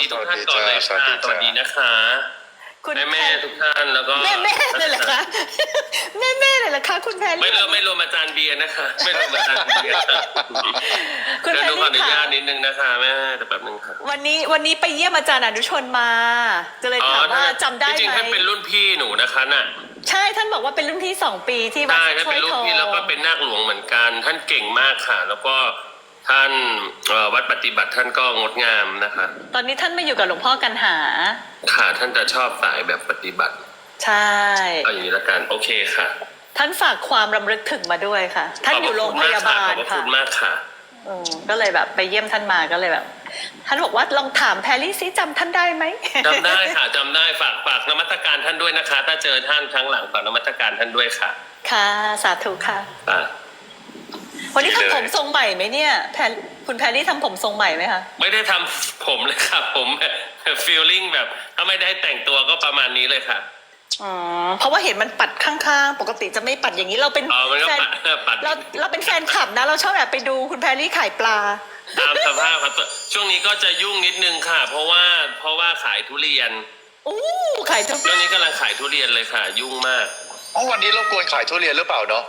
ดีทุกท่านก่อนเลยสวัสค่ะดีสจ้าวัสดีนะคะคุณแม่แม่ๆทุกท่านแล้วก็แม่แม่เลยเหรอคะแม่แม่เลยเหรอคะคุณแพรไม่รี่รวมไม่รวมอาจารย์เบียร์นะคะ ไม่รวมอาจารย์เบียร์ค่ะคุณเดี๋ยวแพรหนูขออนุรี่ญาค่ะตนิดนึงนะคะแม่แต่แป๊บนึงค่ะวันนี้วันนี้ไปเยี่ยมอาจารย์อนุชนมาจะเลยถามว่าจำได้จริงไหๆมท่านเป็นรุ่นพี่หนูนะคะน่ะใช่ท่านบอกว่าเป็นรุ่นพี่สองปีที่วัดใช่ท่านช่วเป็ยนรุ่ทนองพี่แล้วก็เป็นนาคหลวงเหมือนกัน ท่านเก่งมากค่ะ แล้วก็ ท่านเอ่อวัดปฏิบัติท่านก็งดงามนะคะ ตอนนี้ท่านมาอยู่กับหลวงพ่อกันหา ค่ะท่านจะชอบสายแบบปฏิบัติใช่ เอาอย่างนี้ละกันโอเคค่ะท่านฝากความรำลึกถึงมาด้วยค่ะ ท่านอยู่โรงพยาบาลขอบพระค่ะคุณมากค่ะ อืมก็เลยแบบไปเยี่ยมท่านมาก็เลยแบบ ท่านบอกว่าลองถามแพรรี่ซิจำท่านได้ไหม จำได้ค่ะจำได้ฝากฝากนมัสการท่านด้วยนะคะ ถ้าเจอท่านครั้งหลังฝากนมัสการท่านด้วยค่ะค่ะ สาธุค่ะ อะ วันนี้ดีเลยทำผมทรงใหม่ไหมเนี่ยแพรคุณแพรรี่ทำผมทรงใหม่ไหมคะ ไม่ได้ทำผมเลยค่ะผมฟีลลิ่งแบบ ถ้าไม่ได้แต่งตัวก็ประมาณนี้เลยค่ะ อ๋อ เพราะว่าเห็นมันปัดข้างๆ ปกติจะไม่ปัดอย่างนี้เราเป็นอ๋อมันก็แฟนปัดเออปัด เราเราเป็นแฟนคลับนะ เราชอบแอบไปดูคุณแพรรี่ขายปลา ตามสภาพครับช่วงนี้ก็จะยุ่งนิดนึงค่ะ เพราะว่าเพราะว่าขายทุเรียนอู้ขายทุกช่วงนี้กำลังขายทุเรียนเลยค่ะ ยุ่งมาก อ๋อวันนี้รบกวนขายทุเรียนหรือเปล่าเนาะ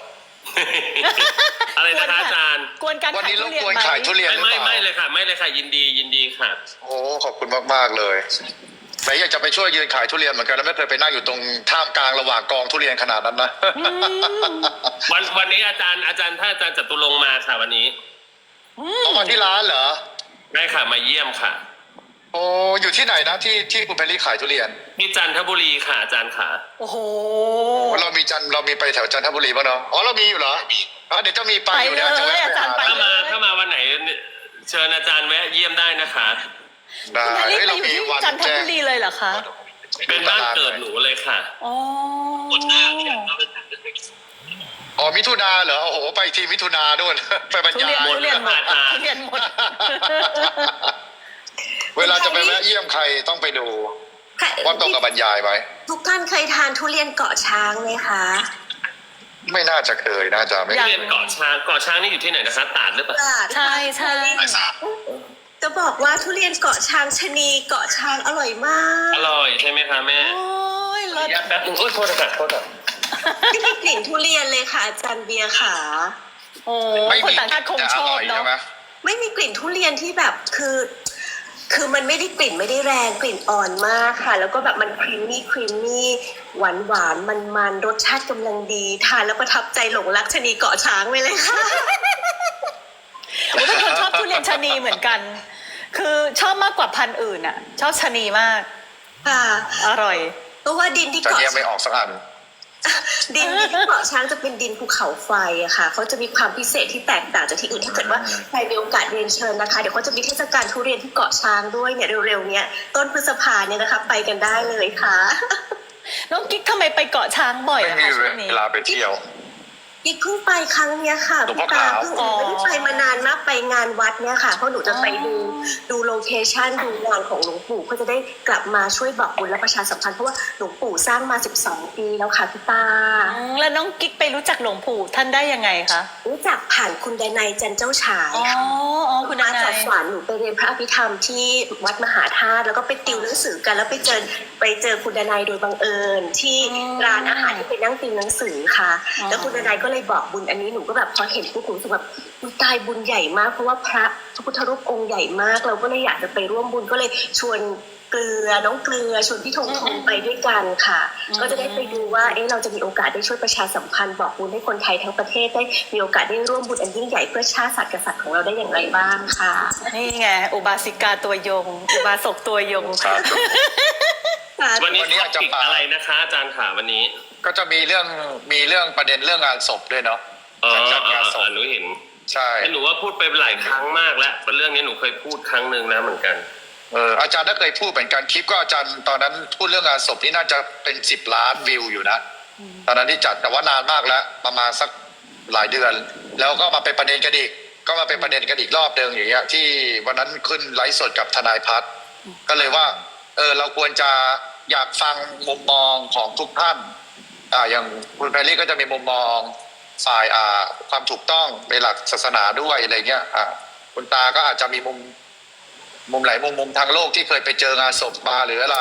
อะไรนะคะอาจารย์กวนการวันขายนี้รทุบเรียนกวนไหมขายทุเรียนไม่หรือไม่เปล่าไม่เลยค่ะ ไม่เลยค่ะยินดียินดีค่ะ โอ้ขอบคุณมากๆเลยแหมอยากจะไปช่วยยืนขายทุเรียนเหมือนกันแล้วไม่เคยไปนั่งอยู่ตรงท่ามกลางระหว่างกองทุเรียนขนาดนั้นนะวันวันนี้อาจารย์อาจารย์ถ้าอาจารย์จตุรงค์มาค่ะวันนี้เอามาที่ร้านเหรอ ได้ค่ะมาเยี่ยมค่ะโอ้อยู่ที่ไหนนะที่ที่คุณเพลลี่ขายทุเรียนที่จันทบุรีค่ะอาจารย์ค่ะ โอ้โห เรามีจันเรามีไปแถวจันทบุรีบ้างเนาะอ๋อเรามีอยู่เหรออ๋อเดี๋ยวจะมีไปอยู่นะไปเลยจะแวะอาจารย์ไปหถ้ามาถ้ามาวันไหน เชิญอาจารย์แวะเยี่ยมได้นะคะ ได้คุณแพรรี่เฮ้ยไปเราอยู่มีที่วันจันทแจ้งบุรีเลยเหรอคะเป็นบ้านเกิดหนูเลยค่ะ อ๋ออ๋อมิถุนาเหรอโอ้โหไปทีมิถุนาด้วย ไปบรรทุยาเรียนย ทุเรียนหมดอ่าทุเรียนหมด เวลาจะไปแวะเยี่ยมใครต้องไปดูค่ะว่าตรงกับบรรยายไหมทุกท่านเคยทานทุเรียนเกาะช้างไหมคะ ไม่น่าจะเคยน่าจะไม่อยากเรียนเกาะช้างเกาะช้างนี่อยู่ที่ไหนนะคะตราดหรือเปล่าใช่ใช่จะบอกว่าทุเรียนเกาะช้างชะนีเกาะช้างอร่อยมาก อร่อยใช่ไหมคะแม่โอ้ยรสยัดแป๊บนึงโอ้ยโทษนะโทษนะไม่มีกลิ่นทุเรียนเลยค่ะอาจารย์เบียร์ค่ะโอ้ไม่คนมีต่างชาติคงแต่ชออบร่อยเนาะใช่ไหมไม่มีกลิ่นทุเรียนที่แบบคือ คือมันไม่ได้กลิ่นไม่ได้แรงกลิ่นอ่อนมากค่ะ แล้วก็แบบมันครีมมี่ครีมมี่หวานหวานมันมันๆรสชาติกำลังดีทานแล้วประทับใจหลงรักชะนีเกาะช้างไปเลยค่ะโอ้เป็นคนชอบทุเรียนชะนีเหมือนกัน คือชอบมากกว่าพันธุ์อื่นอะ ชอบชะนีมาก ค่ะ อร่อยเพราะว่าดินที่จะเกาะเยี่ยมไม่ออกสักอัน ดินที่เกาะช้างจะเป็นดินภูเขาไฟอะค่ะเขาจะมีความพิเศษที่แตกต่างจากที่อื่นถ้าเกิดว่าใครมีโอกาสเรียนเชิญนะคะเดี๋ยวเขาจะมีเทศกาลทุเรียนที่เกาะช้างด้วยเนี่ยเร็วๆเนี้ยต้นพฤษภาเนี่ยนะคะ ไปกันได้เลยค่ะน้องกิ๊กทำไมไปเกาะช้างบ่อยไม่อะมีคะช่วงนี้ เวลาไปเที่ยว อีกเพิ่งไปครั้งเนี้ยค่ะหลวงพ่พี่อตาขาว เพิ่งอ๋อไม่ได้ไปมานานมากไปงานวัดเนี่ยค่ะเพราะหนูจะไปดูดูโลเคชันดูงานของหลวงปู่เพื่อจะได้กลับมาช่วยบอกบุญและประชาสัมพันธ์เพราะว่าหลวงปู่สร้างมา 12 ปีแล้วค่ะพี่ตา อืมแล้วน้องกิ๊กไปรู้จักหลวงปู่ท่านได้ยังไงคะรู้จักผ่านคุณดนัยจันเจ้าฉายอ๋อค่ะ อ๋อคุณนายมาจากสวรรค์หนูไปเรียนพระอภิธรรมที่วัดมหาธาตุแล้วก็ไปติวหนังสือกัน แล้วไปเจอไปเจอคุณดนายโดยบังเอิญ ที่ร้านอาหารที่ไปนั่งติวหนังสือค่ะแล้วคุณดนายก็เลยบอกบุญอันนี้หนูก็แบบพอเห็นปุ๊บหนูรู้สึกแบบอุ๊ยตายบุญใหญ่มาก เพราะว่าพระพระพุทธรูปองค์ใหญ่มาก เราก็เลยอยากจะไปร่วมบุญก็เลยชวนเกลือน้องเกลือชวนพี่ธงธงไปด้วยกันค่ะ ก็จะได้ไปดูว่าเอ๊ะเราจะมีโอกาสได้ช่วยประชาสัมพันธ์บอกบุญให้คนไทยทั้งประเทศได้มีโอกาสได้ร่วมบุญอันยิ่งใหญ่เพื่อชาติศาสตร์กษัตริย์ของเราได้อย่างไรบ้างค่ะ นี่ไงอุบาสิกาตัวยง อุบาสกตัวยง ครับ วันนี้วันนี้ท็ออาจจะปิกพาอะไรนะคะ อาจารย์ค่ะวันนี้ ก็จะมีเรื่องมีเรื่องประเด็นเรื่องงานศพด้วยเนาะเออจัดเอองานศเอพอหนูเห็นใช่แต่หนูว่าพูดไปหลายครั้งมากแล้วเรื่องนี้หนูเคยพูดครั้งหนึ่งแล้วเหมือนกันเอออาจารย์ก็เคยพูดเหมือนกันคลิปก็อาจารย์ตอนนั้นพูดเรื่องงานศพนี่น่าจะเป็นสิบล้านวิวอยู่นะตอนนั้นที่จัดแต่ว่านานมากแล้ว ประมาณสักหลายเดือน แล้วก็มาเป็นประเด็นกันอีกก็มาเป็นประเด็นกันอีกรอบเดิมอย่างเงี้ยที่วันนั้นขึ้นไลฟ์สดกับทนายพัฒน์ก็เลยว่า เออเราควรจะอยากฟังมุมมองของทุกท่าน อ่าอย่างคุณแพรรี่ก็จะมีมุมมองฝ่ายอ่าความถูกต้องในหลักศาสนาด้วยอะไรเงี้ยอ่าคุณตาก็อาจจะมีมุมมุมหลายมุมมุมทางโลกที่เคยไปเจองานศพมาหรืออะไร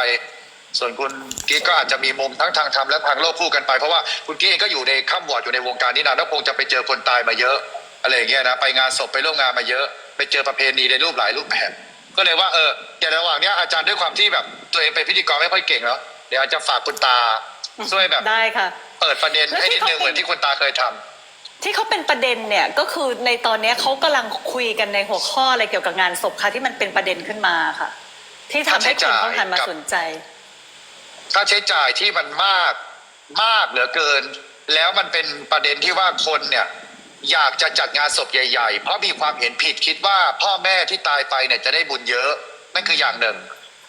ส่วนคุณกิ๊กก็อาจจะมีมุมทั้งทางธรรมและทางโลกคู่กันไปเพราะว่าคุณกิ๊กเองก็อยู่ในข้ามวอร์ดอยู่ในวงการนี้นานแล้วคงจะไปเจอคนตายมาเยอะอะไรอย่างเงี้ยนะไปงานศพไปร่วมงานมาเยอะ ไปเจอประเพณีในรูปหลายรูปแบบก็เลยว่าเอออย่ระหว่างเนี้ยอาจารย์ด้วยความที่แบบตัวเองเป็นพิธีกรไม่ค่อยเก่งแล้วเดี๋ยวอาจจะฝากคุณตา ช่วยแบบได้ค่ะ เปิดประเด็นให้นิดนึงแล้วที่เขาเป็นเหมือนที่คุณตาเคยทำที่เขาเป็นประเด็นเนี่ยก็คือในตอนเนี้ยเขากำลังคุยกันในหัวข้ออะไรเกี่ยวกับงานศพค่ะที่มันเป็นประเด็นขึ้นมาค่ะ ที่ทำให้คนเขาหันมาสนใจ ค่าใช้จ่ายที่มันมากมากเหลือเกิน แล้วมันเป็นประเด็นที่ว่าคนเนี่ยอยากจะจัดงานศพใหญ่ ๆ เพราะมีความเห็นผิดคิดว่าพ่อแม่ที่ตายไปเนี่ยจะได้บุญเยอะนั่นคืออย่างหนึ่ง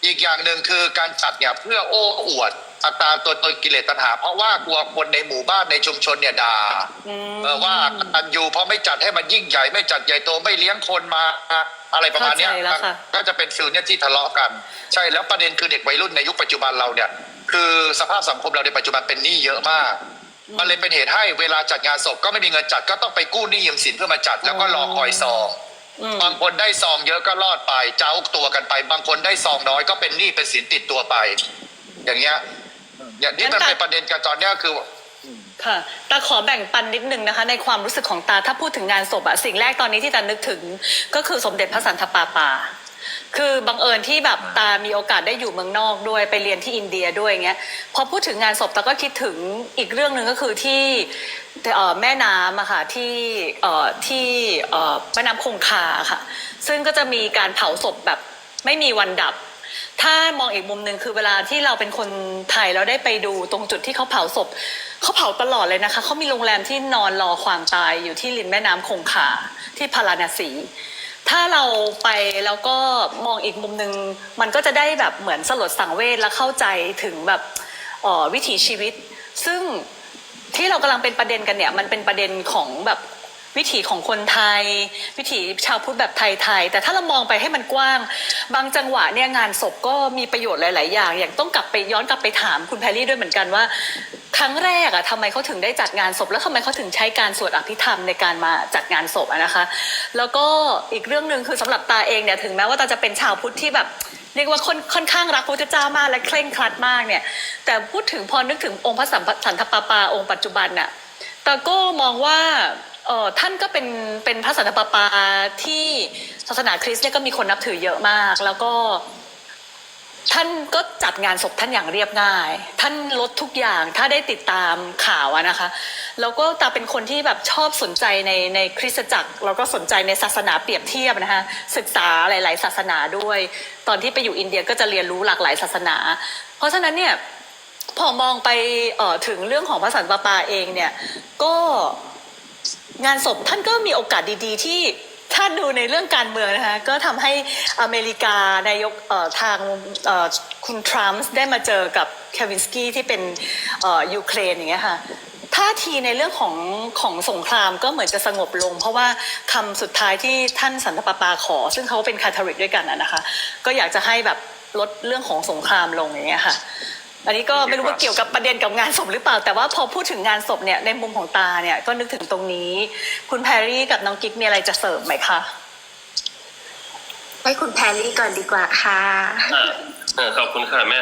อีกอย่างหนึ่งคือการจัดเนี่ยเพื่อโอ้อวด อัตราตัวตนกิเลสตัณหา เพราะว่ากลัวคนในหมู่บ้านในชุมชนเนี่ยด่าอืมเออว่าอันยูเพราะไม่จัดให้มันยิ่งใหญ่ไม่จัดใหญ่โตไม่เลี้ยงคนมาอะไรประมาณเนี้ยเข้าใจแล้วค่ะ ก็จะเป็นฟิลเนี่ยที่ทะเลาะกัน ใช่แล้วประเด็นคือเด็กวัยรุ่นในยุคปัจจุบันเราเนี่ย คือสภาพสังคมเราในปัจจุบันเป็นหนี้เยอะมาก มันเลยเป็นเหตุให้เวลาจัดงานศพก็ไม่มีเงินจัดก็ต้องไปกู้หนี้ยืมสินเพื่อมาจัดแล้วก็รอคอยซอง อืม บางคนได้ซองเยอะก็รอดไป เจ้าตัวกันไป บางคนได้ซองน้อยก็เป็นหนี้เป็นสินติดตัวไป อย่างเงี้ย อย่างที่มันเป็นประเด็นกันตอนเนี้ยคือค่ะตาขอแบ่งปันนิดนึงนะคะ ในความรู้สึกของตาถ้าพูดถึงงานศพอะสิ่งแรกตอนนี้ที่ตานึกถึง ก็คือสมเด็จพระสันตะปาปา คือบังเอิญที่แบบตามีโอกาสได้อยู่เมืองนอกด้วยไปเรียนที่อินเดียด้วยเงี้ยพอพูดถึงงานศพตาก็คิดถึงอีกเรื่องหนึ่งก็คือที่เอ่อแม่น้ำอะค่ะที่เอ่อที่เอ่อแม่น้ำคงคาค่ะ ซึ่งก็จะมีการเผาศพแบบไม่มีวันดับ ถ้ามองอีกมุมหนึ่งคือเวลาที่เราเป็นคนไทยเราได้ไปดูตรงจุดที่เขาเผาศพเขาเผาตลอดเลยนะคะเขามีโรงแรมที่นอนรอความตายอยู่ที่ริมแม่น้ำคงคาที่พาราณสี ถ้าเราไปแล้วก็มองอีกมุมหนึ่งมันก็จะได้แบบเหมือนสลดสังเวชและเข้าใจถึงแบบออวิถีชีวิต ซึ่งที่เรากำลังเป็นประเด็นกันเนี่ยมันเป็นประเด็นของแบบ วิถีของคนไทย วิถีชาวพุทธแบบไทยๆแต่ถ้าเรามองไปให้มันกว้าง บางจังหวะเนี่ยงานศพก็มีประโยชน์หลาย ๆ อย่าง อย่างต้องกลับไปย้อนกลับไปถามคุณแพรรี่ด้วยเหมือนกันว่า ครั้งแรกอะทำไมเขาถึงได้จัดงานศพ แล้วทำไมเขาถึงใช้การสวดอภิธรรมในการมาจัดงานศพอะนะคะ แล้วก็อีกเรื่องหนึ่งคือสำหรับตาเองเนี่ยถึงแม้ว่าตาจะเป็นชาวพุทธที่แบบเรียกว่าค่อนค่อนข้างรักพระพุทธเจ้ามากและเคร่งครัดมากเนี่ย แต่พูดถึงพอนึกถึงองค์พระสัมสันตะปาปาองค์ปัจจุบันน่ะตาก็มองว่า เออท่านก็เป็นเป็นพระสันตะปาปาที่ศาสนาคริสต์เนี่ยก็มีคนนับถือเยอะมาก แล้วก็ท่านก็จัดงานศพท่านอย่างเรียบง่าย ท่านลดทุกอย่างถ้าได้ติดตามข่าวนะคะ แล้วก็ตาเป็นคนที่แบบชอบสนใจในในคริสตจักร แล้วก็สนใจในศาสนาเปรียบเทียบนะคะศึกษาหลาย ๆ ศาสนาด้วย ตอนที่ไปอยู่อินเดียก็จะเรียนรู้หลากหลายศาสนา เพราะฉะนั้นเนี่ยพอมองไปเออถึงเรื่องของพระสันตะปาเองเนี่ยก็ งานศพท่านก็มีโอกาสดีๆ ที่ถ้าดูในเรื่องการเมืองนะคะก็ทำให้อเมริกานายกทางคุณทรัมป์ได้มาเจอกับเควินสกี้ที่เป็นยูเครนอย่างเงี้ยค่ะท่าทีในเรื่องของของสงครามก็เหมือนจะสงบลง เพราะว่าคำสุดท้ายที่ท่านสันตปาปาขอ ซึ่งเขาเป็นคาทอลิกด้วยกันอะนะคะ ก็อยากจะให้แบบลดเรื่องของสงครามลงอย่างเงี้ยค่ะ อันนี้ก็ไม่รู้ว่าเกี่ยวกับประเด็นกับงานศพหรือเปล่า แต่ว่าพอพูดถึงงานศพเนี่ยในมุมของตาเนี่ยก็นึกถึงตรงนี้ คุณแพรรี่กับน้องกิ๊กมีอะไรจะเสริมไหมคะให้คุณแพรรี่ก่อนดีกว่าค่ะอะเออขอบคุณค่ะแม่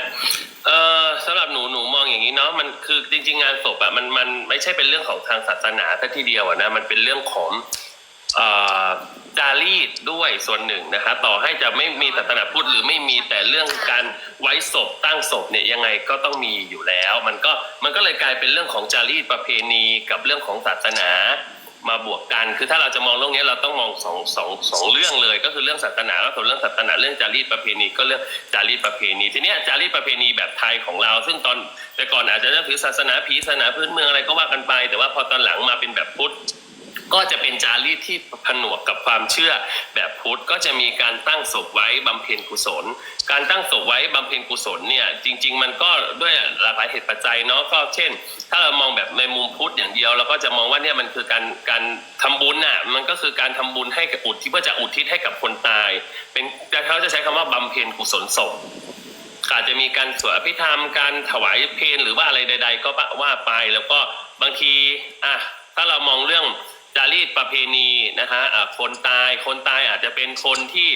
เออสำหรับหนูหนูมองอย่างนี้เนาะมันคือจริง ๆ งานศพอะมันมันไม่ใช่เป็นเรื่องของทางศาสนาแต่ทีเดียวอะนะมันเป็นเรื่องของเอ่อ จารีตด้วยส่วนหนึ่งนะคะต่อให้จะไม่มีศาสนาพุทธหรือไม่มีแต่เรื่องการไว้ศพตั้งศพเนี่ยยังไงก็ต้องมีอยู่แล้ว มันก็มันก็เลยกลายเป็นเรื่องของจารีตประเพณีกับเรื่องของศาสนามาบวกกัน คือถ้าเราจะมองเรื่องนี้เราต้องมองสองสองสองเรื่องเลย ก็คือเรื่องศาสนาแล้วส่วนเรื่องศาสนาเรื่องจารีตประเพณีก็เรื่องจารีตประเพณีทีนี้จารีตประเพณีแบบไทยของเรา ซึ่งตอนแต่ก่อนอาจจะเรื่องถือศาสนาผีศาสนาพื้นเมืองอะไรก็ว่ากันไป แต่ว่าพอตอนหลังมาเป็นแบบพุทธ ก็จะเป็นจารีตที่ผนวกกับความเชื่อแบบพุทธก็จะมีการตั้งศพไว้บำเพ็ญกุศล การตั้งศพไว้บำเพ็ญกุศลเนี่ยจริง ๆ มันก็ด้วยหลากหลายเหตุปัจจัยเนาะก็เช่น ถ้าเรามองแบบในมุมพุทธอย่างเดียวเราก็จะมองว่าเนี่ยมันคือการการทำบุญน่ะมันก็คือการทำบุญให้กับอุทิศเพื่อจะอุทิศให้กับคนตาย เป็นเขาจะใช้คำว่าบำเพ็ญกุศลศพอาจจะมีการสวดอภิธรรมการถวายเพลหรือว่าอะไรใด ๆ ก็ว่าไปแล้วก็บางทีอะถ้าเรามองเรื่อง จารีตประเพณีนะฮะคนตายคนตายอาจจะเป็นคนที่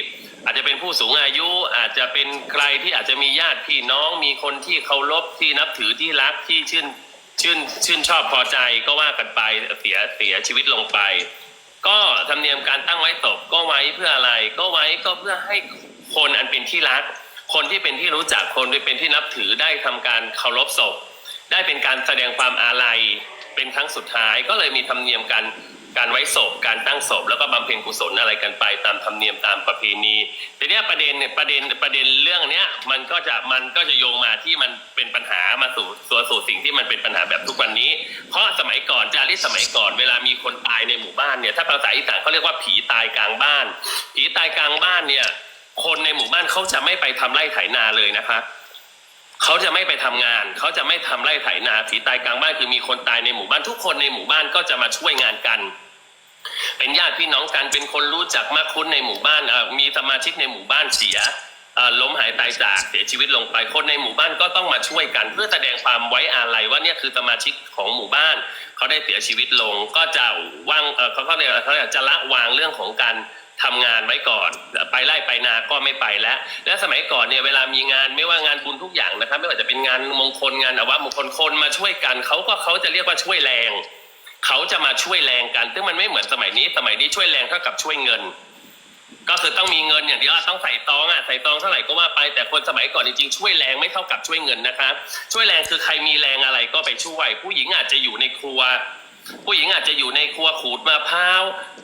อาจจะเป็นผู้สูงอายุ อาจจะเป็นใครที่อาจจะมีญาติพี่น้องมีคนที่เคารพที่นับถือที่รักที่ชื่นชื่นชื่นชอบพอใจก็ว่ากันไปเสียเสียชีวิตลงไป ก็ธรรมเนียมการตั้งไว้ตบก็ไว้เพื่ออะไร ก็ไว้ก็เพื่อให้คนอันเป็นที่รัก คนที่เป็นที่รู้จักคนที่เป็นที่นับถือได้ทำการเคารพศพ ได้เป็นการแสดงความอาลัยเป็นครั้งสุดท้ายก็เลยมีธรรมเนียมการ การไว้ศพการตั้งศพแล้วก็บำเพ็ญกุศลอะไรกันไปตามธรรมเนียมตามประเพณีทีเนี้ยประเด็นเนี่ยประเด็นประเด็นเรื่องเนี้ยมันก็จะมันก็จะโยงมาที่มันเป็นปัญหามาสู่ตัวสู่สิ่งที่มันเป็นปัญหาแบบทุกวันนี้ เพราะสมัยก่อนจารีตสมัยก่อนเวลามีคนตายในหมู่บ้านเนี่ยถ้าภาษาอีสานเขาเรียกว่าผีตายกลางบ้าน ผีตายกลางบ้านเนี่ยคนในหมู่บ้านเขาจะไม่ไปทำไร่ไถนาเลยนะคะ เขาจะไม่ไปทำงาน เขาจะไม่ทำไร่ไถนาผีตายกลางบ้านคือมีคนตายในหมู่บ้านทุกคนในหมู่บ้านก็จะมาช่วยงานกัน เป็นญาติพี่น้องกันเป็นคนรู้จักมากคุ้นในหมู่บ้านมีสมาชิกในหมู่บ้านเสียล้มหายตายจากเสียชีวิตลงไปคนในหมู่บ้านก็ต้องมาช่วยกัน เพื่อแสดงความไว้อาลัยว่าเนี่ยคือสมาชิกของหมู่บ้าน เขาได้เสียชีวิตลงก็จะว่างเขาเขาเรียกเขาเรียกจะละวางเรื่องของการ ทำงานไว้ก่อน ไปไล่ไปนาก็ไม่ไปแล้ว และสมัยก่อนเนี่ยเวลามีงานไม่ว่างานบุญทุกอย่างนะครับ ไม่ว่าจะเป็นงานมงคลงานอวมงคลคนมาช่วยกันเขาก็เขาจะเรียกว่าช่วยแรง เขาจะมาช่วยแรงกัน ซึ่งมันไม่เหมือนสมัยนี้ สมัยนี้ช่วยแรงเท่ากับช่วยเงิน ก็คือต้องมีเงินอย่างเดียวต้องใส่ตองอะใส่ตองเท่าไหร่ก็ว่าไปแต่คนสมัยก่อนจริงๆช่วยแรงไม่เท่ากับช่วยเงินนะครับช่วยแรงคือใครมีแรงอะไรก็ไปช่วย ผู้หญิงอาจจะอยู่ในครัว ผู้หญิงอาจจะอยู่ในครัวขูดมะพร้าว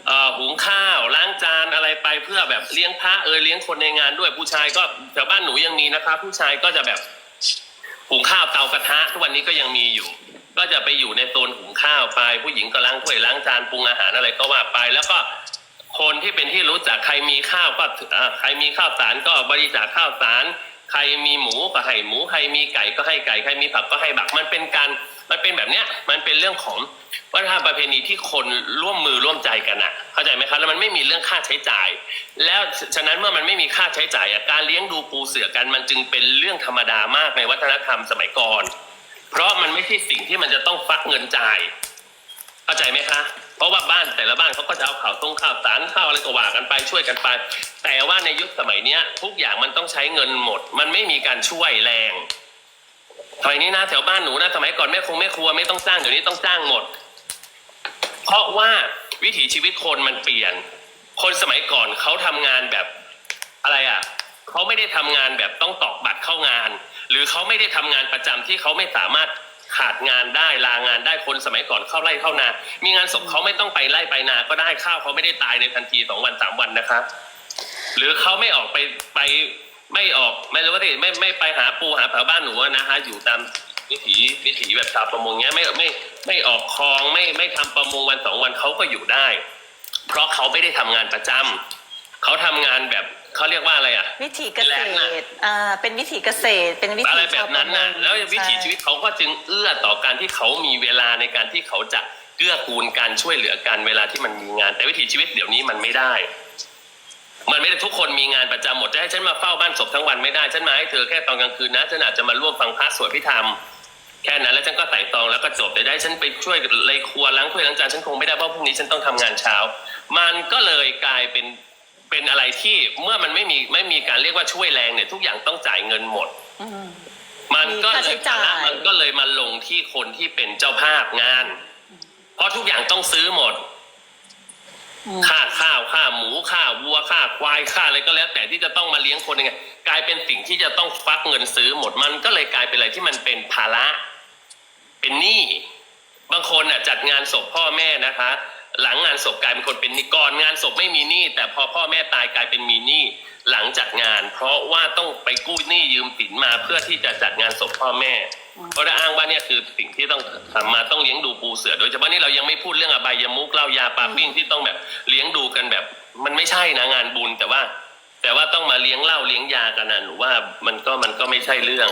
เอ่อหุงข้าว ล้างจานอะไรไปเพื่อแบบเลี้ยงพระเออเลี้ยงคนในงานด้วยผู้ชายก็แถวบ้านหนูยังมีนะครับผู้ชายก็จะแบบหุงข้าวเตากระทะทุกวันนี้ก็ยังมีอยู่ ก็จะไปอยู่ในโซนหุงข้าวไป ผู้หญิงก็ล้างถ้วยล้างจานปรุงอาหารอะไรก็ว่าไป แล้วก็คนที่เป็นที่รู้จักใครมีข้าวก็อ่อใครมีข้าวสารก็บริจาคข้าวสาร ใครมีหมูก็ให้หมูใครมีไก่ก็ให้ไก่ใครมีผักก็ให้ผักมันเป็นการ มันเป็นแบบเนี้ยมันเป็นเรื่องของวัฒนธรรมประเพณีที่คนร่วมมือร่วมใจกันอะเข้าใจไหมครับแล้วมันไม่มีเรื่องค่าใช้จ่าย แล้วฉะนั้นเมื่อมันไม่มีค่าใช้จ่ายอะการเลี้ยงดูปูเสือกันมันจึงเป็นเรื่องธรรมดามากในวัฒนธรรมสมัยก่อน เพราะมันไม่ใช่สิ่งที่มันจะต้องฟักเงินจ่าย เข้าใจไหมคะเพราะว่าบ้านแต่ละบ้านเขาก็จะเอาข่าวต้งข่าวสารข้าวอะไรก็ว่ากันไปช่วยกันไป แต่ว่าในยุคสมัยเนี้ยทุกอย่างมันต้องใช้เงินหมด มันไม่มีการช่วยแรง สมัยนี้นะแถวบ้านหนูนะสมัยก่อนแม่คงแม่ครัวไม่ต้องจ้างเดี๋ยวนี้ต้องจ้างหมด เพราะว่าวิถีชีวิตคนมันเปลี่ยน คนสมัยก่อนเขาทำงานแบบอะไรอะเขาไม่ได้ทำงานแบบต้องตอกบัตรเข้างาน หรือเขาไม่ได้ทำงานประจำที่เขาไม่สามารถขาดงานได้ลางานได้คนสมัยก่อนเข้าไร่เข้านา มีงานศพเขาไม่ต้องไปไล่ไปนาก็ได้ข้าวเขาไม่ได้ตายในทันทีสองวันสามวันนะครับหรือเขาไม่ออกไปไป ไม่ออกไม่รู้ว่าที่ไม่ไม่ไปหาปูหาแถวบ้านหนูอะนะฮะอยู่ตามวิถีวิถีแบบชาวประมงเงี้ยไม่ไม่ไม่ออกคลองไม่ไม่ทำประมงวันสองวันเขาก็อยู่ได้ เพราะเขาไม่ได้ทำงานประจำเขาทำงานแบบเขาเรียกว่าอะไรอะ วิถีเกษแรงน่ะตรอ่าเป็นวิถีเกษตร เป็นวิถีอะไรแบชาวบประนั้นมน่ะงแล้ววิถีใช่ชีวิตเขาก็จึงเอื้อต่อการที่เขามีเวลาในการที่เขาจะเกื้อกูลการช่วยเหลือกันเวลาที่มันมีงาน แต่วิถีชีวิตเดี๋ยวนี้มันไม่ได้ มันไม่ได้ทุกคนมีงานประจำหมดจะให้ฉันมาเฝ้าบ้านศพทั้งวันไม่ได้ฉันมาให้เธอแค่ตอนกลางคืนนะฉันอาจจะมาร่วมฟังพระสวดพิธรรมแค่นั้นแล้วฉันก็ใส่ตองแล้วก็จบแต่ได้ฉันไปช่วยเลยครัวล้างถ้วยล้างจานฉันคงไม่ได้เพราะพรุ่งนี้ฉันต้องทำงานเช้า มันก็เลยกลายเป็นเป็นอะไรที่เมื่อมันไม่มีไม่มีการเรียกว่าช่วยแรงเนี่ย ทุกอย่างต้องจ่ายเงินหมดอืมมันก็มีค่าเลใช้ยจ่ายภาระมันก็เลยมาลงที่คนที่เป็นเจ้าภาพงาน เพราะทุกอย่างต้องซื้อหมดอืม ค่าข้าวค่าหมูค่าวัวค่าควายค่าอะไรก็แล้ว แต่ที่จะต้องมาเลี้ยงคนยังไงกลายเป็นสิ่งที่จะต้องฟักเงินซื้อหมดมันก็เลยกลายเป็นอะไรที่มันเป็นภาระ เป็นหนี้บางคนอะจัดงานศพพ่อแม่นะคะ หลังงานศพกลายเป็นคนเป็นหนี้ก่อนงานศพไม่มีหนี้แต่พอพ่อแม่ตายกลายเป็นมีหนี้หลังจัดงาน เพราะว่าต้องไปกู้หนี้ยืมสินมาเพื่อที่จะจัดงานศพพ่อแม่ ก็ได้อ้างว่าเนี่ยคือสิ่งที่ต้องทำมาต้องเลี้ยงดูปูเสือ โดยเฉพาะนี่เรายังไม่พูดเรื่องอบายมุกเหล้ายาปลาปิ้งที่ต้องแบบเลี้ยงดูกันแบบ มันไม่ใช่นะงานบุญแต่ว่า แต่ว่าต้องมาเลี้ยงเหล้าเลี้ยงยากันนะหนูว่ามันก็มันก็ไม่ใช่เรื่อง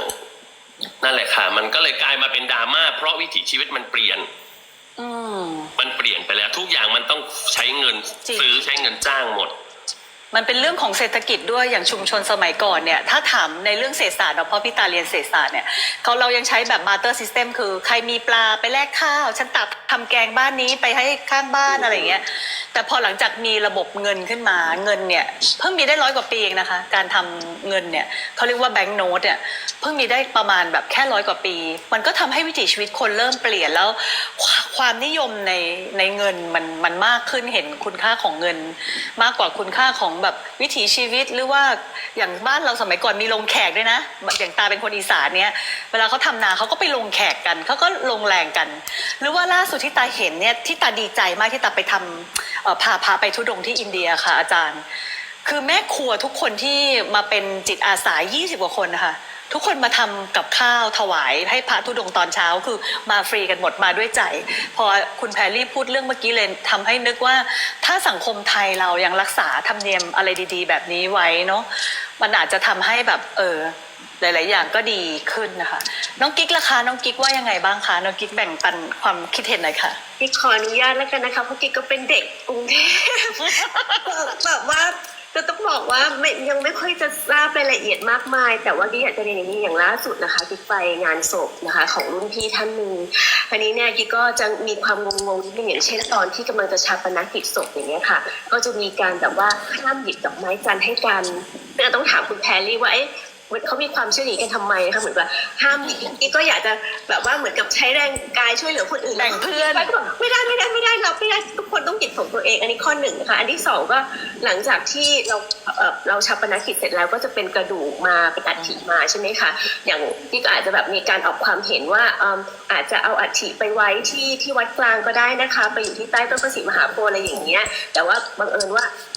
นั่นแหละค่ะ มันก็เลยกลายมาเป็นดราม่าเพราะวิถีชีวิตมันเปลี่ยนอืมมันเปลี่ยนไปแล้ว ทุกอย่างมันต้องใช้เงิน จริง ซื้อใช้เงินจ้างหมด มันเป็นเรื่องของเศรษฐกิจด้วยอย่างชุมชนสมัยก่อนเนี่ยถ้าถามในเรื่องเศรษฐศาสตร์เนาะเพราะพี่ตาเรียนเศรษฐศาสตร์เนี่ยเขาเรายังใช้แบบมาเตอร์ซิสเต็มคือใครมีปลาไปแลกข้าว ฉันตักทำแกงบ้านนี้ไปให้ข้างบ้านอะไรอย่างเงี้ยแต่พอหลังจากมีระบบเงินขึ้นมาเงินเนี่ยเพิ่งมีได้ร้อยกว่าปีเองนะคะ การทำเงินเนี่ยเขาเรียกว่าแบงก์โนตเนี่ยเพิ่งมีได้ประมาณแบบแค่ร้อยกว่าปี มันก็ทำให้วิถีชีวิตคนเริ่มเปลี่ยนแล้วความนิยมในในเงินมันมันมากขึ้นเห็นคุณค่าของเงิน มากกว่าคุณค่าของแบบวิถีชีวิตหรือว่าอย่างบ้านเราสมัยก่อนมีลงแขกด้วยนะ อย่างตาเป็นคนอีสานเนี้ยเวลาเขาทำนาเขาก็ไปลงแขกกันเขาก็ลงแรงกัน หรือว่าล่าสุดที่ตาเห็นเนี่ยที่ตาดีใจมากที่ตาไปทำเอ่อพาพาไปทุดงที่อินเดียค่ะอาจารย์ คือแม่ครัวทุกคนที่มาเป็นจิตอาสา 20 กว่าคนนะคะ ทุกคนมาทำกับข้าวถวายให้พระธุดงค์ตอนเช้าคือมาฟรีกันหมดมาด้วยใจ พอคุณแพรรี่พูดเรื่องเมื่อกี้เลยทำให้นึกว่า ถ้าสังคมไทยเรายังรักษาธรรมเนียมอะไรดี ๆ แบบนี้ไว้เนาะมันอาจจะทำให้แบบเออหลาย ๆ อย่างก็ดีขึ้นนะคะ น้องกิ๊กล่ะคะน้องกิ๊กว่ายังไงบ้างคะน้องกิ๊กแบ่งปันความคิดเห็นหน่อยค่ะกิ๊กขออนุญาตแล้วกันนะคะเพราะกิ๊กก็เป็นเด็กกรุงเทพแบบว่า ก็ต้องบอกว่าไม่ยังไม่ค่อยจะทราบรายละเอียดมากมาย แต่ว่ากิ๊กอยากจะเรียนอย่างนี้อย่างล่าสุดนะคะกิ๊กไปงานศพนะคะ ของรุ่นพี่ท่านหนึ่งอันนี้เนี่ยกิ๊กก็จะมีความงงๆนิดนึงอย่างเช่นตอนที่กำลังจะชาปนกิจศพอย่างเงี้ยค่ะ ก็จะมีการแบบว่าห้ามหยิบดอกไม้จันทร์ให้กันเต่ต้องถามคุณแพรรี่ว่าเอ๊ะ เขามีความเชื่ออย่างนี้กันทำไมนะคะเหมือนว่าห้ามกิ๊กก็อยากจะแบบว่าเหมือนกับใช้แรงกายช่วยเหลือคนอื่นแบ่งเพื่อนไม่ได้ไม่ได้ไม่ได้เราไม่ได้ทุกคนต้องหยิบของตัวเอง อันนี้ข้อหนึ่งนะคะอันที่สองก็หลังจากที่เราเอ่อเราชาปนกิจเสร็จแล้วก็จะเป็นกระดูกมาเป็นอัฐิมาใช่ไหมคะอย่างที่ก็อาจจะแบบมีการออกความเห็นว่าเอิ่มอาจจะเอาอัฐิไปไว้ที่ที่วัดกลางก็ได้นะคะ ไปอยู่ที่ใต้ต้นพระศรีมหาโพธิ์อะไรอย่างเงี้ยแต่ว่าบังเอิญว่าเอ่อ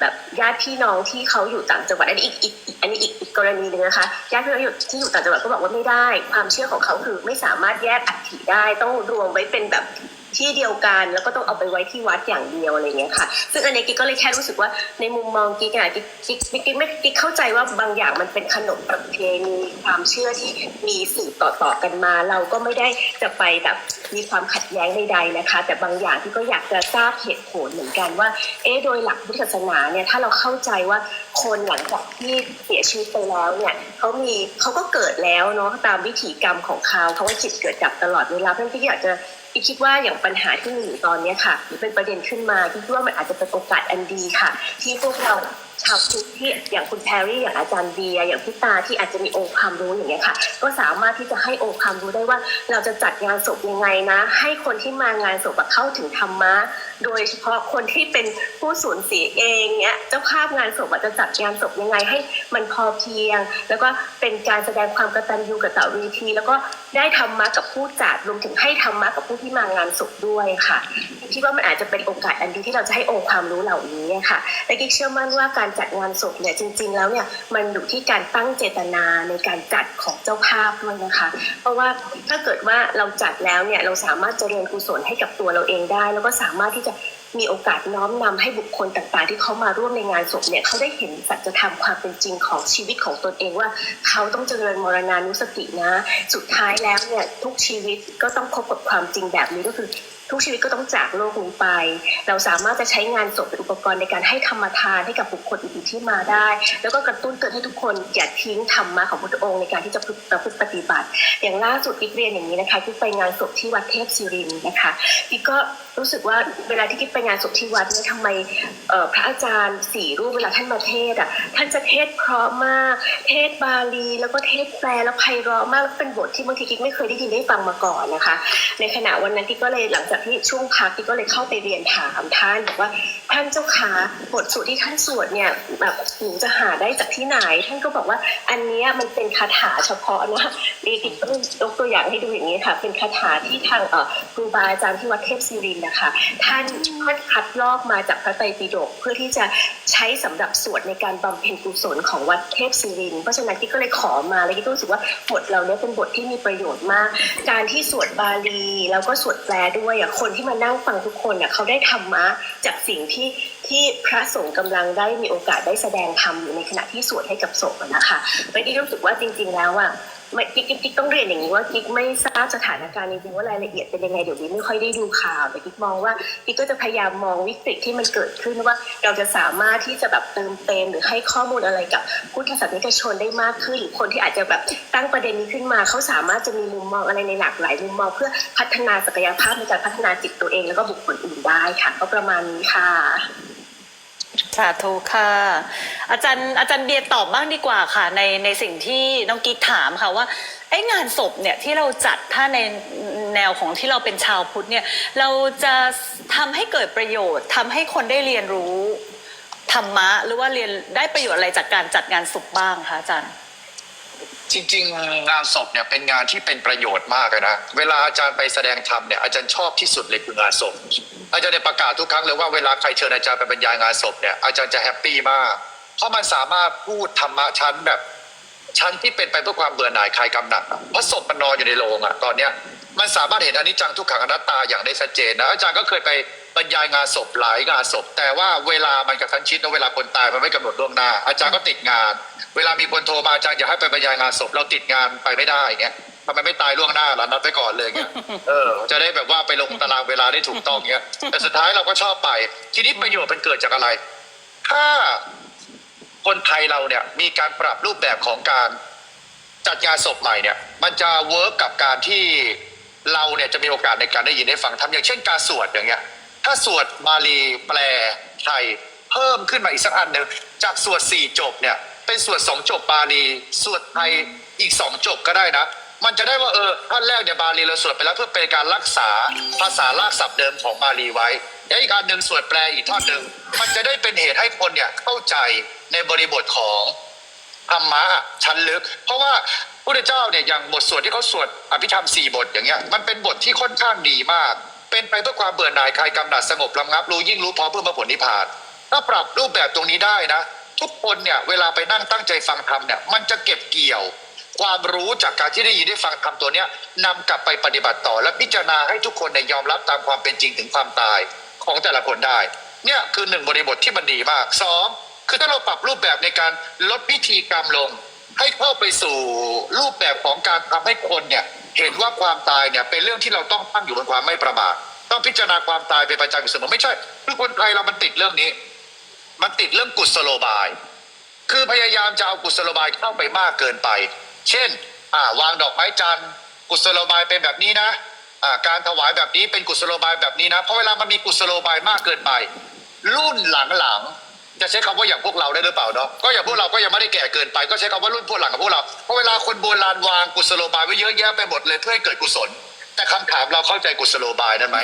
แบบญาติพี่น้องที่เขาอยู่ต่างจังหวัดอันนี้อีกอีกอันนี้อีกอีกกรณีหนึ่งนะคะญาติพี่น้องที่อยู่ต่างจังหวัดก็บอกว่าไม่ได้ ความเชื่อของเขาคือไม่สามารถแยกอัฐิได้ต้องรวมไว้เป็นแบบ ที่เดียวกันแล้วก็ต้องเอาไปไว้ที่วัดอย่างเดียวอะไรเงี้ยค่ะ ซึ่งอันนี้กิ๊กก็เลยแค่รู้สึกว่าในมุมมองกิ๊กอะกิ๊กกิ๊กกิ๊กไม่กิ๊กเข้าใจว่าบางอย่างมันเป็นขนบประเพณีความเชื่อที่มีสืบต่อๆกันมา เราก็ไม่ได้จะไปแบบมีความขัดแย้งใดๆนะคะ แต่บางอย่างที่ก็อยากจะทราบเหตุผลเหมือนกันว่า เอ๊ะโดยหลักพุทธศาสนาเนี่ยถ้าเราเข้าใจว่าคนหลังจากที่เสียชีวิตไปแล้วเนี่ยเขามีเขาก็เกิดแล้วเนาะตามวิถีกรรมของเขาเขาว่าจิตเกิดดับตลอดเวลาเพราะฉะนั้นที่อยากจะ คิดว่าอย่างปัญหาที่มีอยู่ตอนนี้ค่ะหรือเป็นประเด็นขึ้นมาที่คิดว่ามันอาจจะเป็นโอกาสอันดีค่ะ ที่พวกเรา ชาวพุทธที่อย่างคุณแพรรี่อย่างอาจารย์เบียอย่างพี่ตาที่อาจจะมีองค์ความรู้อย่างเงี้ยค่ะ ก็สามารถที่จะให้องค์ความรู้ได้ว่าเราจะจัดงานศพยังไงนะ ให้คนที่มางานศพเข้าถึงธรรมะ โดยเฉพาะคนที่เป็นผู้สูญเสียเองเนี้ยเจ้าภาพงานศพจะจัดงานศพยังไงให้มันพอเพียง แล้วก็เป็นการแสดงความกตัญญูกตเวที แล้วก็ได้ธรรมะกับผู้จัดรวมถึงให้ธรรมะกับผู้ที่มางานศพด้วยค่ะคิดว่ามันอาจจะเป็นโอกาสอันดีที่เราจะให้องค์ความรู้เหล่านี้ค่ะและกิ๊กเชื่อมั่นว่าการจัดงานศพเนี่ยจริง ๆ แล้วเนี่ยมันอยู่ที่การตั้งเจตนาในการจัดของเจ้าภาพด้วยนะคะ เพราะว่าถ้าเกิดว่าเราจัดแล้วเนี่ยเราสามารถเจริญกุศลให้กับตัวเราเองได้ แล้วก็สามารถที่จะมีโอกาสน้อมนำให้บุคคลต่างๆ ที่เขามาร่วมในงานศพเนี่ยเขาได้เห็นสัจธรรมความเป็นจริงของชีวิตของตนเองว่า เขาต้องเจริญมรณานุสตินะ สุดท้ายแล้วเนี่ยทุกชีวิตก็ต้องพบกับความจริงแบบนี้ก็คือ ทุกชีวิตก็ต้องจากโลกนี้ไป เราสามารถจะใช้งานศพเป็นอุปกรณ์ในการให้ธรรมทานให้กับบุคคลอื่นที่มาได้ แล้วก็กระตุ้นเตือนให้ทุกคนอย่าทิ้งธรรมะของพระองค์ในการที่จะประพฤติปฏิบัติ อย่างล่าสุดกิ๊กเรียนอย่างนี้นะคะที่ไปงานศพที่วัดเทพศิรินทร์นะคะกิ๊กก็ รู้สึกว่าเวลาที่กิ๊กไปงานศพที่วัดเนี่ยทำไมพระอาจารย์สี่รูปเวลาท่านมาเทศอะท่านจะเทศเพราะมาก เทศบาลีแล้วก็เทศแปลแล้วไพเราะมากแล้วเป็นบทที่บางทีกิ๊กไม่เคยได้ยินได้ฟังมาก่อนนะคะ ในขณะวันนั้นกิ๊กก็เลยหลังจากที่ช่วงพักกิ๊กก็เลยเข้าไปเรียนถามท่านบอกว่า ท่านเจ้าขาบทสวดที่ท่านสวดเนี่ยแบบหนูจะหาได้จากที่ไหน ท่านก็บอกว่าอันเนี้ยมันเป็นคาถาเฉพาะนะนี่กิ๊กต้องยกตัวอย่างให้ดูอย่างนี้ค่ะ เป็นคาถาที่ทางเอ่อครูบาอาจารย์ที่วัดเทพศิรินทร์นะคะ ท่านท่านคัดลอกมาจากพระไตรปิฎกเพื่อที่จะใช้สำหรับสวดในการบำเพ็ญกุศลของวัดเทพศิรินทร์เพราะฉะนั้นกิ๊กก็เลยขอมาแล้วกิ๊กก็รู้สึกว่าบทเราเนี้ยเป็นบทที่มีประโยชน์มาก การที่สวดบาลีแล้วก็สวดแปลด้วยอะคนที่มานั่งฟังทุกคนอะเขาได้ธรรมะจากสิ่งที่ที่พระสงฆ์กำลังได้มีโอกาสได้แสดงธรรมอยู่ในขณะที่สวดให้กับศพอะนะคะแล้วกิ๊กรู้สึกว่าจริง ๆ แล้วอะ ไม่กิ๊กกิ๊กกิ๊กต้องเรียนอย่างนี้ว่ากิ๊กไม่ทราบสถานการณ์จริงๆว่ารายละเอียดเป็นยังไงเดี๋ยวนี้ไม่ค่อยได้ดูข่าวแต่กิ๊กมองว่ากิ๊กก็จะพยายามมองวิกฤตที่มันเกิดขึ้นว่า เราจะสามารถที่จะแบบเติมเต็มหรือให้ข้อมูลอะไรกับพุทธศาสนิกชนได้มากขึ้น หรือคนที่อาจจะแบบตั้งประเด็นนี้ขึ้นมาเขาสามารถจะมีมุมมองอะไรในหลากหลายมุมมองเพื่อพัฒนาศักยภาพในการพัฒนาจิตตัวเอง แล้วก็บุคคลอื่นได้ค่ะก็ประมาณนี้ค่ะ สาธุค่ะ อาจารย์อาจารย์เบียร์ตอบบ้างดีกว่าค่ะ ในในสิ่งที่น้องกิ๊กถามค่ะว่าไอ้งานศพเนี่ยที่เราจัดถ้าในแนวของที่เราเป็นชาวพุทธเนี่ย เราจะทำให้เกิดประโยชน์ทำให้คนได้เรียนรู้ธรรมะ หรือว่าเรียนได้ประโยชน์อะไรจากการจัดงานศพบ้างคะอาจารย์ จริงๆ งานศพเนี่ยเป็นงานที่เป็นประโยชน์มากเลยนะ เวลาอาจารย์ไปแสดงธรรมเนี่ยอาจารย์ชอบที่สุดเลยคืองานศพ อาจารย์ได้ประกาศทุกครั้งเลยว่าเวลาใครเชิญอาจารย์ไปบรรยายงานศพเนี่ยอาจารย์จะแฮปปี้มาก เพราะมันสามารถพูดธรรมะชั้นแบบชั้นที่เป็นไปเพื่อความเบื่อหน่ายคลายกำหนัดเพราะศพมันนอนอยู่ในโรงอะตอนเนี้ย มันสามารถเห็นอนิจจังทุกขังอนัตตาอย่างได้ชัดเจนนะอาจารย์ก็เคยไปบรรยายงานศพหลายงานศพ แต่ว่าเวลามันกระทันชิดนะเวลาคนตายมันไม่กำหนดล่วงหน้า อาจารย์ก็ติดงาน เวลามีคนโทรมาอาจารย์อยากให้ไปบรรยายงานศพเราติดงานไปไม่ได้เงี้ยทำไมไม่ตายล่วงหน้าล่ะนัดไว้ก่อนเลยเงี้ยเออจะได้แบบว่าไปลงตารางเวลาได้ถูกต้องเงี้ยแต่สุดท้ายเราก็ชอบไป ทีนี้ประโยชน์มันเกิดจากอะไร ถ้าคนไทยเราเนี่ยมีการปรับรูปแบบของการจัดงานศพใหม่เนี่ย มันจะเวิร์กกับการที่ เราเนี่ยจะมีโอกาสในการได้ยินได้ฟังทำอย่างเช่นการสวดอย่างเงี้ย ถ้าสวดบาลีแปลไทยเพิ่มขึ้นมาอีกสักอันหนึ่งจากสวดสี่จบเนี่ยเป็นสวดสองจบบาลีสวดไทยอีกสองจบก็ได้นะ มันจะได้ว่าเออท่านแรกเนี่ยบาลีเราสวดไปแล้วเพื่อเป็นการรักษาภาษาลากศัพท์เดิมของบาลีไว้และอีกอันหนึ่งสวดแปลอีกท่อนหนึ่งมันจะได้เป็นเหตุให้คนเนี่ยเข้าใจในบริบทของ ธรรมะชั้นลึก เพราะว่าพระเจ้าเนี่ยอย่างบทสวดที่เขาสวดอภิธรรมสี่บทอย่างเงี้ยมันเป็นบทที่ค่อนข้างดีมาก เป็นไปเพื่อความเบื่อหน่ายคลายกำหนัดสงบระงับรู้ยิ่งรู้พร้อมเพื่อมาผลนิพพาน ถ้าปรับรูปแบบตรงนี้ได้นะ ทุกคนเนี่ยเวลาไปนั่งตั้งใจฟังธรรมเนี่ยมันจะเก็บเกี่ยว ความรู้จากการที่ได้ยินได้ฟังธรรมตัวเนี้ยนำกลับไปปฏิบัติต่อและพิจารณาให้ทุกคนเนี่ยยอมรับตามความเป็นจริงถึงความตายของแต่ละคนได้ เนี่ยคือหนึ่งบริบทที่มันดีมากสอง คือถ้าเราปรับรูปแบบในการลดพิธีกรรมลง ให้เข้าไปสู่รูปแบบของการทำให้คนเนี่ยเห็นว่าความตายเนี่ยเป็นเรื่องที่เราต้องตั้งอยู่บนความไม่ประมาทต้องพิจารณาความตายเป็นประจำอยู่เสมอไม่ใช่คือคนไทยเรามันติดเรื่องนี้ มันติดเรื่องกุศโลบาย คือพยายามจะเอากุศโลบายเข้าไปมากเกินไป เช่น อ่าวางดอกไม้จันทร์กุศโลบายเป็นแบบนี้นะอ่าการถวายแบบนี้เป็นกุศโลบายแบบนี้นะเพราะเวลามันมีกุศโลบายมากเกินไป รุ่นหลังๆ จะใช้คำว่าอย่างพวกเราได้หรือเปล่าเนาะก็อย่างพวกเราก็ยังไม่ได้แก่เกินไป ก็ใช้คำว่ารุ่นพวกหลังกับพวกเราเพราะเวลาคนโบราณวางกุศโลบายไว้เยอะแยะไปหมดเลยเพื่อให้เกิดกุศล แต่คำถามเราเข้าใจกุศโลบายนั้นไหม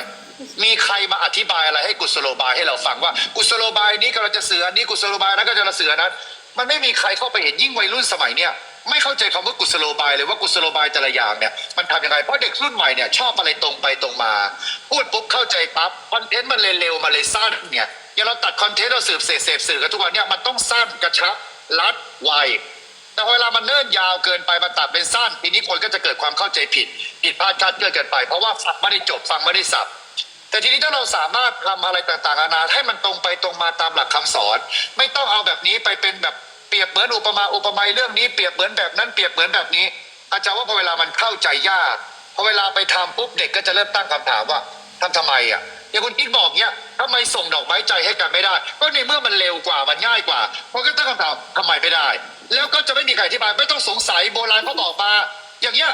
มีใครมาอธิบายอะไรให้กุศโลบายให้เราฟังว่ากุศโลบายนี้กำลังจะเสืออันนี้กุศโลบายนั้นก็จะเสือนั้น มันไม่มีใครเข้าไปเห็นยิ่งวัยรุ่นสมัยเนี้ยไม่เข้าใจคำว่ากุศโลบายเลยว่ากุศโลบายแต่ละอย่างเนี่ยมันทำยังไงเพราะเด็กรุ่นใหม่เนี่ยชอบอะไรตรงไปตรงมา พูดปุ๊บเข้าใจปั๊บคอนเทนต์มันเลยเร็วมาเลยสั้นเนี่ย อย่างเราตัดคอนเทนต์เราสืบเสพเสพสื่อกันทุกวันเนี่ยมันต้องสั้นกระชับรัดไวแต่เวลามันเนิ่นยาวเกินไปมันตัดเป็นสั้นทีนี้คนก็จะเกิดความเข้าใจผิด ผิดพลาดคลาดเคลื่อนเกินไป เพราะว่าฟังไม่ได้จบฟังไม่ได้สับแต่ทีนี้ถ้าเราสามารถทำอะไรต่างๆนานาให้มันตรงไปตรงมาตามหลักคำสอน ไม่ต้องเอาแบบนี้ไปเป็นแบบเปรียบเหมือนอุปมาอุปไมยเรื่องนี้เปรียบเหมือนแบบนั้นเปรียบเหมือนแบบนี้ อาจารย์ว่าพอเวลามันเข้าใจยากพอเวลาไปทำปุ๊บเด็กก็จะเริ่มตั้งคำถามว่าทำทำไมอะ อย่างคุณกิ๊กบอกเนี้ยทำไมส่งดอกไม้ใจให้กันไม่ได้ ก็ในเมื่อมันเร็วกว่ามันง่ายกว่ามันก็ตั้งคำถามทำไมไม่ได้ แล้วก็จะไม่มีใครอธิบายไม่ต้องสงสัยโบราณเขาบอกมาอย่างเงี้ย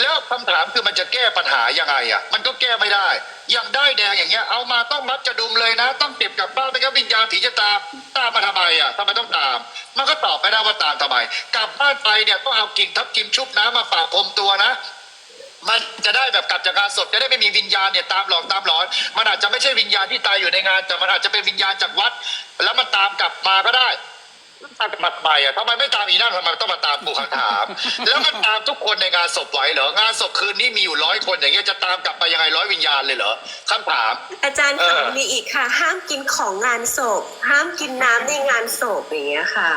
แล้วคำถามคือมันจะแก้ปัญหายังไงอะ มันก็แก้ไม่ได้ อย่างได้แดงอย่างเงี้ย เอามาต้องมัดจะดุมเลยนะ ต้องเก็บกลับบ้านไม่งั้นวิญญาณผีจะตามตามมาทำไมอะทำไมต้องตาม มันก็ตอบไม่ได้ว่าตามทำไม กลับบ้านไปเนี่ยต้องเอากิ่งทับทิมชุบน้ำมาปะพรมตัวนะ มันจะได้แบบกลับจากงานศพจะได้ไม่มีวิญญาณเนี่ยตามหลอกตามหลอน มันอาจจะไม่ใช่วิญญาณที่ตายอยู่ในงาน แต่มันอาจจะเป็นวิญญาณจากวัด แล้วมันตามกลับมาก็ได้ ตามกลับมาทำไมอะทำไมไม่ตามอีนั่นทำไมต้องมาตามปู่คำถาม แล้วมันตามทุกคนในงานศพไหวเหรองานศพคืนนี้มีอยู่ร้อยคนอย่างเงี้ยจะตามกลับไปยังไงร้อยวิญญาณเลยเหรอคำถาม อาจารย์เอค่ะอมีอีกค่ะ ห้ามกินของงานศพ ห้ามกินน้ำในงานศพอย่างเงี้ยค่ะ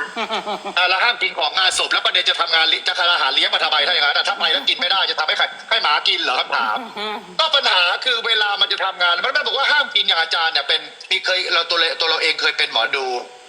อะแล้วห้ามกินของงานศพแล้วประเด็นจะทำงานลิจะทำอาหารเลี้ยงมาทำไมถ้าอย่างนั้นอะถ้าไปแล้วกินไม่ได้จะทำให้ใครให้หมากินเหรอคำถาม ก็ปัญหาคือเวลามันจะทำงานมันไม่ได้บอกว่าห้ามกินอย่างอาจารย์เนี่ยเป็นมีเคยเราตัวเราตัวเราเองเคยเป็นหมอดูนะ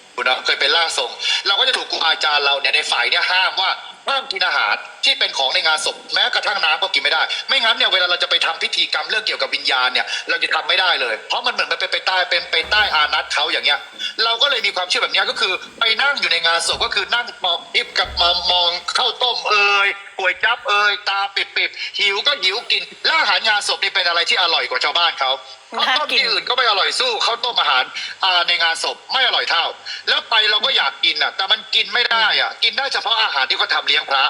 เคยเป็นร่างทรง เราก็จะถูกครูอาจารย์เราเนี่ยในฝ่ายเนี่ยห้ามว่า ห้ามกินอาหารที่เป็นของในงานศพแม้กระทั่งน้ำก็กินไม่ได้ ไม่งั้นเนี่ยเวลาเราจะไปทำพิธีกรรมเรื่องเกี่ยวกับวิญญาณเนี่ยเราจะทำไม่ได้เลย เพราะมันเหมือนมันไปไปใต้เป็นไปใต้อานัตเขาอย่างเงี้ย เราก็เลยมีความเชื่อแบบนี้ก็คือ ไปนั่งอยู่ในงานศพก็คือนั่งมองอิบกับมามองข้าวต้มเอ่ยก๋วยจับเอ่ยตาปิบๆหิวก็หิวกินล้วอาหารงานศพนี่เป็นอะไรที่อร่อยกว่าชาวบ้านเขาข้าวต้มที่อื่นก็ไม่อร่อยสู้ข้าวต้มอาหารในงานศพไม่อร่อยเท่า แล้วไปเราก็อยากกินอะแต่มันกินไม่ได้อะกินได้เฉพาะอาหารที่เขาทำเลี้ยงพระ